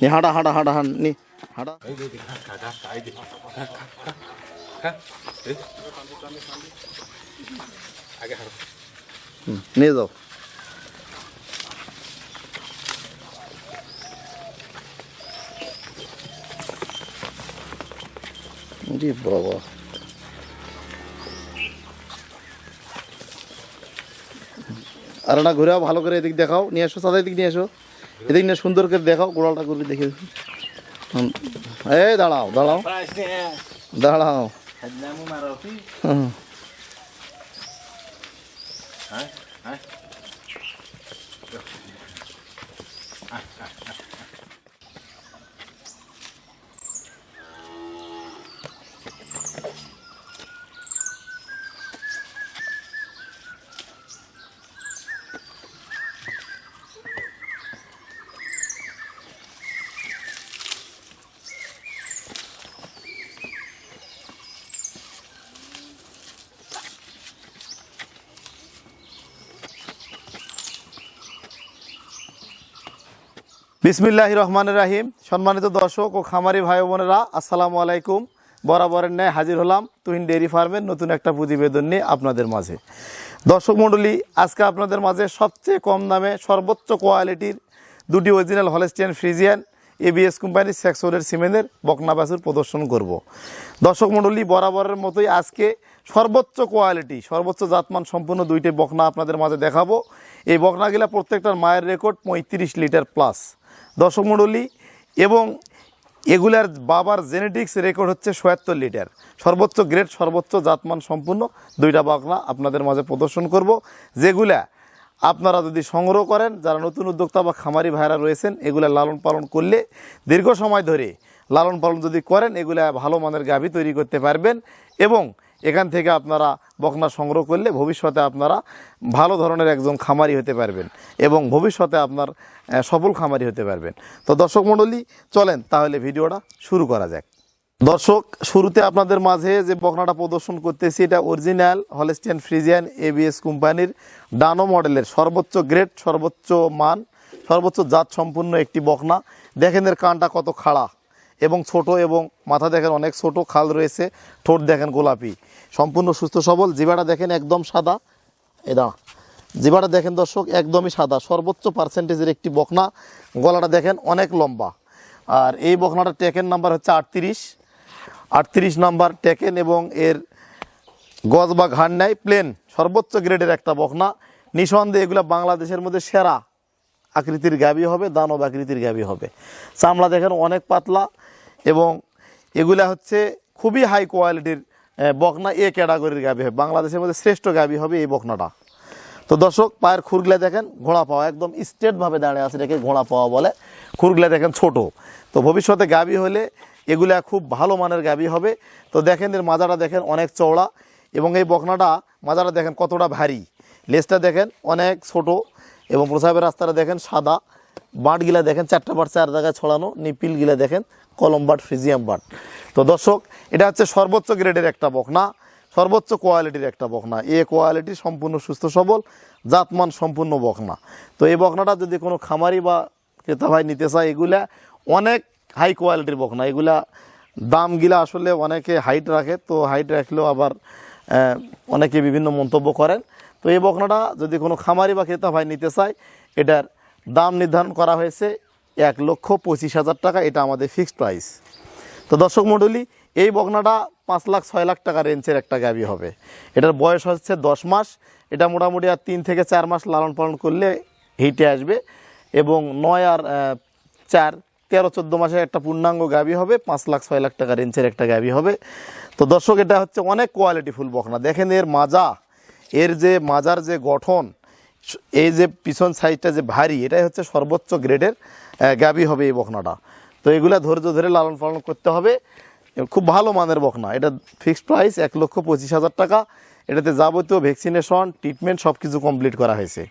নি, হাঁটা হাঁটা হাঁটা, হাঁট, নি, হাঁটা। নিয়ে যাও। জি বাবা। আর না ঘুরেও ভালো করে এদিক দেখাও, নিয়ে আসো, সাদা এদিক নিয়ে আসো। এদিক না সুন্দর করে দেখাও গোড়ালটা করবি দেখে এই দাঁড়াও দাঁড়াও। দাঁড়াও। হ্যাঁ হ্যাঁ। বিসমিল্লাহ রহমান রাহিম। সম্মানিত দর্শক ও খামারি ভাই বোনেরা, আসসালামু আলাইকুম। বরাবরের ন্যায় হাজির হলাম তুহিন ডেয়ারি ফার্মের নতুন একটা প্রতিবেদন নিয়ে আপনাদের মাঝে। দর্শক মণ্ডলী, আজকে আপনাদের মাঝে সবচেয়ে কম দামে সর্বোচ্চ কোয়ালিটির দুটি অরিজিনাল হলেস্টিয়ান ফ্রিজিয়ান এবিএস কোম্পানির সেক্সরের সিমেন্টের বকনা বাছুর প্রদর্শন করব। দর্শক মণ্ডলী, বরাবরের মতোই আজকে সর্বোচ্চ কোয়ালিটি, সর্বোচ্চ জাতমান সম্পূর্ণ দুইটি বকনা আপনাদের মাঝে দেখাবো। এই বকনাগুলা প্রত্যেকটার মায়ের রেকর্ড পঁয়ত্রিশ লিটার প্লাস দর্শক মণ্ডলী, এবং এগুলার বাবার জেনেটিক্স রেকর্ড হচ্ছে সোয়াত্তর লিটার। সর্বোচ্চ গ্রেড সর্বোচ্চ জাতমান সম্পূর্ণ দুইটা বাকনা আপনাদের মাঝে প্রদর্শন করব। যেগুলা আপনারা যদি সংগ্রহ করেন, যারা নতুন উদ্যোক্তা বা খামারি ভাইরা রয়েছেন, এগুলা লালন পালন করলে দীর্ঘ সময় ধরে লালন পালন যদি করেন, এগুলা ভালো মানের গাভী তৈরি করতে পারবেন। এবং এখান থেকে আপনারা বকনা সংগ্রহ করলে ভবিষ্যতে আপনারা ভালো ধরনের একজন খামারি হতে পারবেন এবং ভবিষ্যতে আপনার সফল খামারি হতে পারবেন। তো দর্শক মণ্ডলী, চলেন তাহলে ভিডিওটা শুরু করা যাক। দর্শক, শুরুতে আপনাদের মাঝে যে বকনাটা প্রদর্শন করতেছি, এটা অরিজিনাল হলেস্টিয়ান ফ্রিজিয়ান এবিএস কোম্পানির ডানো মডেলের সর্বোচ্চ গ্রেড, সর্বোচ্চ মান, সর্বোচ্চ জাত সম্পূর্ণ একটি বকনা। দেখেন এর কানটা কত খাড়া। এবং ছোট এবং মাথা দেখেন অনেক ছোট, খাল রয়েছে, ঠোঁট দেখেন গোলাপি। সম্পূর্ণ সুস্থ, সবল জিবাটা দেখেন একদম সাদা। এ দাঁড়া জিবাটা দেখেন দর্শক, একদমই সাদা। সর্বোচ্চ পার্সেন্টেজের একটি বকনা, গলাটা দেখেন অনেক লম্বা। আর এই বকনাটা টেকেন নাম্বার হচ্ছে আটত্রিশ। আটত্রিশ নাম্বার টেকেন এবং এর গজ বা ঘাড় নেয় প্লেন সর্বোচ্চ গ্রেডের একটা বকনা। নিঃসন্দেহে এগুলো বাংলাদেশের মধ্যে সেরা। আকৃতির গাবি হবে, দানব আকৃতির গাবি হবে। চামড়া দেখেন অনেক পাতলা এবং এগুলা হচ্ছে খুবই হাই কোয়ালিটির বকনা এ ক্যাটাগরির গাবি হবে। বাংলাদেশের মধ্যে শ্রেষ্ঠ গাবি হবে এই বকনাটা। তো দর্শক, পায়ের খুরগুলা দেখেন, ঘোড়া পাওয়া, একদম স্ট্রেটভাবে দাঁড়িয়ে আছে, এটাকে ঘোড়া পাওয়া বলে। খুরগুলা দেখেন ছোট। তো ভবিষ্যতে গাবি হলে এগুলা খুব ভালো মানের গাবি হবে। তো দেখেন এর মাজাটা দেখেন অনেক চওড়া এবং এই বকনাটা, মাজাটা দেখেন কতটা ভারী। লেজটা দেখেন অনেক ছোট। এবং প্রসাবের রাস্তাটা দেখেন সাদা, বাঁটগুলা দেখেন, চারটা বাট চার জায়গায় ছড়ানো, নিপিলগুলা দেখেন, কলম বাট, ফ্রিজিয়াম বাট। তো দর্শক, এটা হচ্ছে সর্বোচ্চ গ্রেডের একটা বকনা, সর্বোচ্চ কোয়ালিটির একটা বকনা। এ কোয়ালিটি সম্পূর্ণ সুস্থ সবল, জাতমান সম্পূর্ণ বকনা। তো এই বকনাটা যদি কোনো খামারি বা ক্রেতা ভাই নিতে চায়, এগুলা অনেক হাই কোয়ালিটির বকনা। এগুলা দামগুলা আসলে অনেকে হাইট রাখে, তো হাইট রাখলেও আবার অনেকে বিভিন্ন মন্তব্য করেন। তো এই বকনাটা যদি কোনো খামারি বা ক্রেতা ভাই নিতে চায়, এটার দাম নির্ধারণ করা হয়েছে এক লক্ষ পঁচিশ হাজার টাকা, এটা আমাদের ফিক্সড প্রাইস। তো দর্শক মণ্ডলী, এই বকনাটা পাঁচ লাখ, ছয় লাখ টাকা রেঞ্জের একটা গাবি হবে। এটার বয়স হচ্ছে দশ মাস। এটা মোটামুটি আর তিন থেকে চার মাস লালন পালন করলে হিটে আসবে। এবং নয় আর চার, তেরো, চোদ্দ মাসের একটা পূর্ণাঙ্গ গাবি হবে। পাঁচ লাখ, ছয় লাখ টাকা রেঞ্জের একটা গাবি হবে। তো দর্শক, এটা হচ্ছে অনেক কোয়ালিটি ফুল বকনা। দেখেন এর মাজা। এর যে মাজার যে গঠন, এই যে পিছন সাইডটা যে ভারী, এটাই হচ্ছে সর্বোচ্চ গ্রেডের গাবি হবে এই বকনাটা তো এগুলা ধৈর্য ধরে লালন পালন করতে হবে। খুব ভালো মানের বকনা এটা ফিক্সড প্রাইস এক লক্ষ পঁচিশ হাজার টাকা। এটাতে যাবতীয় ভ্যাকসিনেশন ট্রিটমেন্ট সব কিছু কমপ্লিট করা হয়েছে।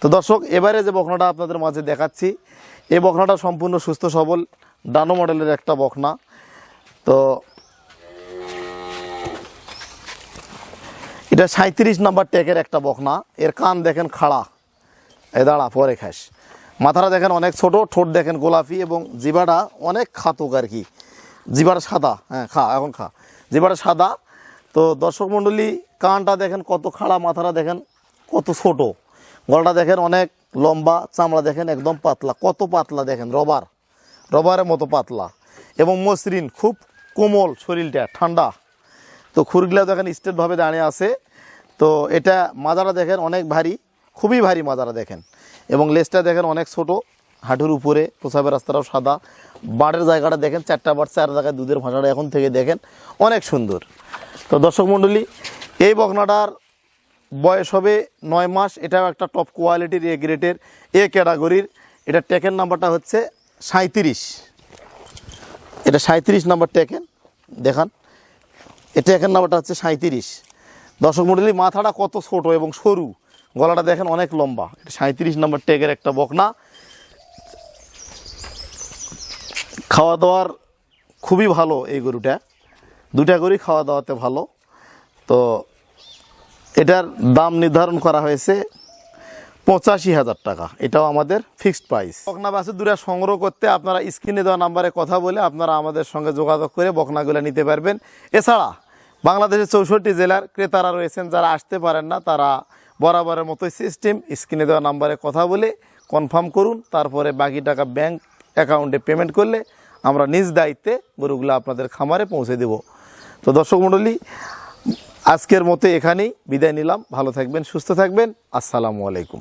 তো দর্শক, এবারে যে বকনাটা আপনাদের মাঝে দেখাচ্ছি, এই বকনাটা সম্পূর্ণ সুস্থ সবল ডানো মডেলের একটা বকনা তো এটা সাঁত্রিশ নাম্বার ট্যাগের একটা বকনা। এর কান দেখেন খাড়া। এ দাঁড়া, পরে খাস। মাথাটা দেখেন অনেক ছোট, ঠোঁট দেখেন গোলাপি এবং জিবাটা অনেক খাতক আর কি। জিবাটা সাদা হ্যাঁ খা, এখন খা। জিবাটা সাদা। তো দর্শক মণ্ডলী, কানটা দেখেন কত খাড়া, মাথাটা দেখেন কত ছোট। গলাটা দেখেন অনেক লম্বা, চামড়া দেখেন একদম পাতলা। কত পাতলা দেখেন, রবার। রবারের মতো পাতলা। এবং মসৃণ, খুব কোমল শরীরটা, ঠান্ডা। তো খুরগুলা দেখেন স্টেটভাবে দাঁড়িয়ে আছে। তো এটা মাজারা দেখেন অনেক ভারী, খুবই ভারী মাজারা দেখেন। এবং লেজটা দেখেন অনেক ছোট, হাঁটুর উপরে, প্রসাবের রাস্তাটাও সাদা। বাড়ের জায়গাটা দেখেন, চারটা বার চার জায়গায় দুধের ভাষাটা এখন থেকে দেখেন অনেক সুন্দর। তো দর্শক মণ্ডলী, এই বকনাটার বয়স হবে নয় মাস, এটাও একটা টপ কোয়ালিটির এ গ্রেডের এ ক্যাটাগরির এটা টেকেন নাম্বারটা হচ্ছে সাঁত্রিশ এটা সাঁত্রিশ নাম্বার টেকেন দেখান। এটা এখান নাম্বারটা হচ্ছে সাঁত্রিশ দর্শক মন্ডলী, মাথাটা কত ছোট এবং সরু? গলাটা দেখেন অনেক লম্বা। এটা সাঁত্রিশ নম্বর টেকের একটা বকনা। খাওয়া দাওয়ার খুবই ভালো এই গরুটা। দুটা গরুই খাওয়া দাওয়াতে ভালো। তো এটার দাম নির্ধারণ করা হয়েছে পঁচাশি হাজার টাকা। এটাও আমাদের ফিক্সড প্রাইস। বকনা বাছুর দুটা সংগ্রহ করতে আপনারা স্ক্রিনে দেওয়া নাম্বারে কথা বলে আপনারা আমাদের সঙ্গে যোগাযোগ করে বকনাগুলো নিতে পারবেন। এছাড়া বাংলাদেশের চৌষট্টি জেলার ক্রেতারা রয়েছেন, যারা আসতে পারেন না, তারা বরাবরের মতোই সিস্টেম স্ক্রিনে দেওয়া নাম্বারে কথা বলে কনফার্ম করুন, তারপরে বাকি টাকা ব্যাংক অ্যাকাউন্টে পেমেন্ট করলে আমরা নিজ দায়িত্বে গরুগুলো আপনাদের খামারে পৌঁছে দেব। তো দর্শক মণ্ডলী, আজকের মতো এখানেই বিদায় নিলাম। ভালো থাকবেন, সুস্থ থাকবেন। আসসালামু আলাইকুম।